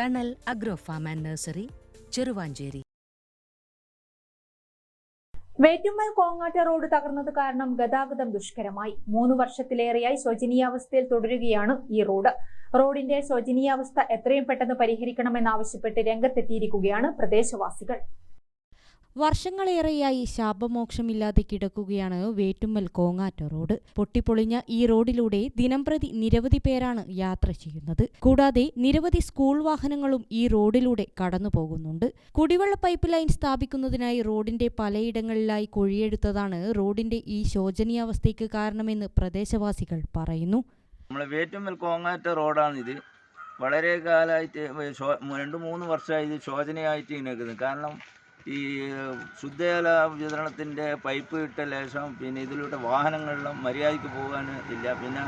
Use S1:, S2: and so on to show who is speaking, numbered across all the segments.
S1: Thanal agro farm and nursery Cheruvanchery
S2: Vettummal കോങ്ങാട്ട road തകർന്നത് കാരണം ഗതാഗതം ദുഷ്കരമായി. മൂന്ന് വർഷത്തിലേറെയായി ശോചനീയാവസ്ഥയിൽ തുടരുകയാണ് ഈ റോഡ്. റോഡിന്റെ ശോചനീയാവസ്ഥ എത്രയും പെട്ടെന്ന് പരിഹരിക്കണമെന്നാവശ്യപ്പെട്ട് രംഗത്തെത്തിയിരിക്കുകയാണ് പ്രദേശവാസികൾ.
S3: വർഷങ്ങളേറെയായി ശാപമോക്ഷമില്ലാതെ കിടക്കുകയാണ് വേറ്റുമ്മൽ കോങ്ങാറ്റ റോഡ്. പൊട്ടിപ്പൊളിഞ്ഞ ഈ റോഡിലൂടെ ദിനംപ്രതി നിരവധി പേരാണ് യാത്ര ചെയ്യുന്നത്. കൂടാതെ നിരവധി സ്കൂൾ വാഹനങ്ങളും ഈ റോഡിലൂടെ കടന്നു പോകുന്നുണ്ട് കുടിവെള്ള പൈപ്പ് ലൈൻ സ്ഥാപിക്കുന്നതിനായി റോഡിന്റെ പലയിടങ്ങളിലായി കുഴിയെടുത്തതാണ് റോഡിന്റെ ഈ ശോചനീയാവസ്ഥയ്ക്ക് കാരണമെന്ന് പ്രദേശവാസികൾ പറയുന്നു.
S4: വേറ്റുമ്മൽ കോങ്ങാറ്റ റോഡാണിത്. വളരെ കാലമായിട്ട് രണ്ട് മൂന്ന് വർഷമായി ഇത് ശോചനയായിട്ട് ഇങ്ങനെ കാരണം ഈ ശുദ്ധജല വിതരണത്തിന്റെ പൈപ്പ് ഇട്ട ലേശം പിന്നെ ഇതിലൂടെ വാഹനങ്ങളിലും മര്യാദയ്ക്ക് പോകാൻ ഇല്ല. പിന്നെ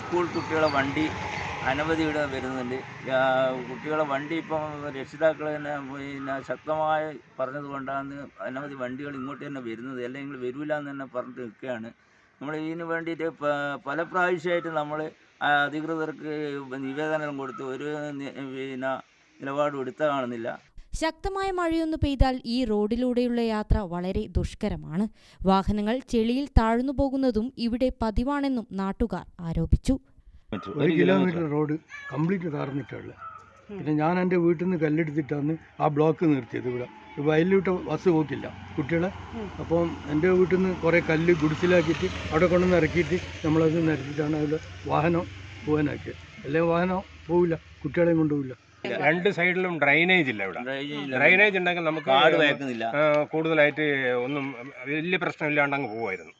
S4: സ്കൂൾ കുട്ടികളെ വണ്ടി അനവധി ഇവിടെ വരുന്നുണ്ട്. കുട്ടികളെ വണ്ടി ഇപ്പം രക്ഷിതാക്കൾ തന്നെ പിന്നെ ശക്തമായി പറഞ്ഞത് കൊണ്ടാണ് അനവധി വണ്ടികൾ ഇങ്ങോട്ട് തന്നെ വരുന്നത്. അല്ലെങ്കിൽ വരില്ല എന്ന് തന്നെ പറഞ്ഞിട്ട് നിൽക്കുകയാണ്. നമ്മൾ ഇതിന് വേണ്ടിയിട്ട് പല പ്രാവശ്യമായിട്ട് നമ്മൾ അധികൃതർക്ക് നിവേദനം കൊടുത്ത് ഒരു പിന്നെ നിലപാടും എടുത്ത കാണുന്നില്ല.
S3: ശക്തമായ മഴയൊന്നു പെയ്താൽ ഈ റോഡിലൂടെയുള്ള യാത്ര വളരെ ദുഷ്കരമാണ്. വാഹനങ്ങൾ ചെളിയിൽ താഴ്ന്നു പോകുന്നതും ഇവിടെ പതിവാണെന്നും നാട്ടുകാർ ആരോപിച്ചു.
S5: ഒരു കിലോമീറ്റർ. റോഡ് കംപ്ലീറ്റ് താർന്നിട്ടുള്ള പിന്നെ ഞാൻ എന്റെ വീട്ടിൽ നിന്ന് കല്ലെടുത്തിട്ടാണ് ആ ബ്ലോക്ക് നിർത്തിയത് ഇവിടെ. വയലിലോട്ട് ബസ് പോക്കില്ല. കുട്ടികളെ അപ്പം എന്റെ വീട്ടിൽ നിന്ന് കുറേ കല്ല് ഗുഡിസിലാക്കിയിട്ട് അവിടെ കൊണ്ടുവന്ന് ഇറക്കിയിട്ട് നമ്മളത് നിരത്തിയിട്ടാണ് അതിൽ വാഹനം പോകാനാക്കിയത്. അല്ലെങ്കിൽ വാഹനം പോവില്ല. കുട്ടികളെയും കൊണ്ടുപോവില്ല
S6: രണ്ട് സൈഡിലും ഡ്രൈനേജ് ഇല്ല ഇവിടെ.
S4: ഡ്രൈനേജ്
S6: ഉണ്ടെങ്കിൽ നമുക്ക് കൂടുതലായിട്ട് ഒന്നും വലിയ പ്രശ്നമില്ലാണ്ട് അങ്ങ് പോവായിരുന്നു.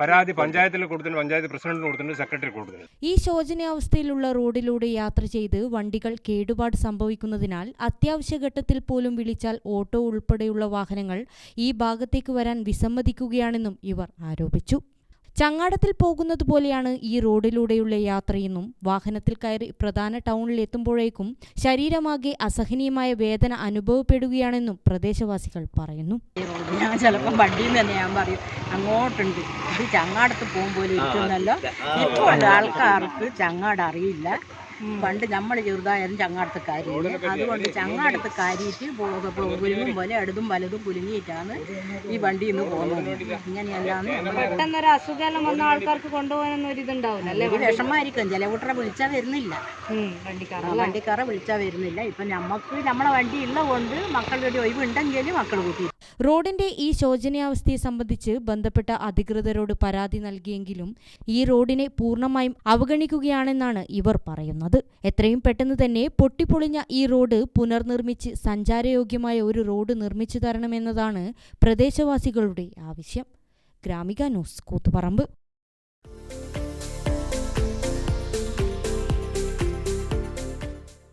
S6: പരാതി പഞ്ചായത്തിൽ കൊടുത്തിട്ടുണ്ട് പഞ്ചായത്ത് പ്രസിഡന്റിന് കൊടുത്തിട്ടുണ്ട് സെക്രട്ടറി കൊടുത്തിട്ടുണ്ട്.
S3: ഈ ശോചനീയാവസ്ഥയിലുള്ള റോഡിലൂടെ യാത്ര ചെയ്ത് വണ്ടികൾ കേടുപാട് സംഭവിക്കുന്നതിനാൽ അത്യാവശ്യ ഘട്ടത്തിൽ പോലും വിളിച്ചാൽ ഓട്ടോ ഉൾപ്പെടെയുള്ള വാഹനങ്ങൾ ഈ ഭാഗത്തേക്ക് വരാൻ വിസമ്മതിക്കുകയാണെന്നും ഇവർ ആരോപിച്ചു. ചങ്ങാടത്തിൽ പോകുന്നത് പോലെയാണ് ഈ റോഡിലൂടെയുള്ള യാത്രയെന്നും വാഹനത്തിൽ കയറി പ്രധാന ടൗണിൽ എത്തുമ്പോഴേക്കും ശരീരമാകെ അസഹനീയമായ വേദന അനുഭവപ്പെടുകയാണെന്നും പ്രദേശവാസികൾ പറയുന്നു.
S7: ഞാൻ ചിലപ്പോൾ വണ്ടിയിൽ തന്നെ ഞാൻ പറയും അങ്ങോട്ടുണ്ട്. ചങ്ങാടത്ത് പോകുമ്പോൾ ഇരിക്കുന്നല്ലോ. ഇപ്പോൾ ആൾക്കാർക്ക് ചങ്ങാട് അറിയില്ല പണ്ട് നമ്മൾ ചെറുതായാലും ചങ്ങാടത്ത് കാര്യമില്ല അതുകൊണ്ട് ചങ്ങാടത്ത് കാരിയിട്ട് കുലുങ്ങും പോലെ അടുതും വലതും കുലുങ്ങിയിട്ടാണ് ഈ വണ്ടിയിൽ നിന്ന് പോകുന്നത്. ഇങ്ങനെയല്ലാന്ന്
S8: പെട്ടെന്നൊരു അസുഖം വന്ന ആൾക്കാർക്ക് കൊണ്ടുപോകാനൊന്നും ഒരു ഇതുണ്ടാവില്ല അല്ലേ
S7: വിഷമായിരിക്കും ചില കൂട്ടറെ വിളിച്ചാൽ വരുന്നില്ല. വണ്ടിക്കാരെ വിളിച്ചാൽ വരുന്നില്ല. ഇപ്പം നമുക്ക് നമ്മളെ വണ്ടി ഉള്ളതുകൊണ്ട് മക്കളുടെ ഒരു ഒഴിവുണ്ടെങ്കിൽ മക്കൾ കൂട്ടി
S3: റോഡിന്റെ ഈ ശോചനീയാവസ്ഥയെ സംബന്ധിച്ച് ബന്ധപ്പെട്ട അധികൃതരോട് പരാതി നൽകിയെങ്കിലും ഈ റോഡിനെ പൂർണമായും അവഗണിക്കുകയാണെന്നാണ് ഇവർ പറയുന്നത്. എത്രയും പെട്ടെന്ന് തന്നെ പൊട്ടിപ്പൊളിഞ്ഞ ഈ റോഡ് പുനർനിർമ്മിച്ച് സഞ്ചാരയോഗ്യമായ ഒരു റോഡ് നിർമ്മിച്ചു തരണമെന്നതാണ് പ്രദേശവാസികളുടെ ആവശ്യം. Gramika news Koothuparamba.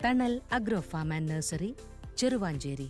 S1: Thanal agro farm and nursery Cheruvanchery.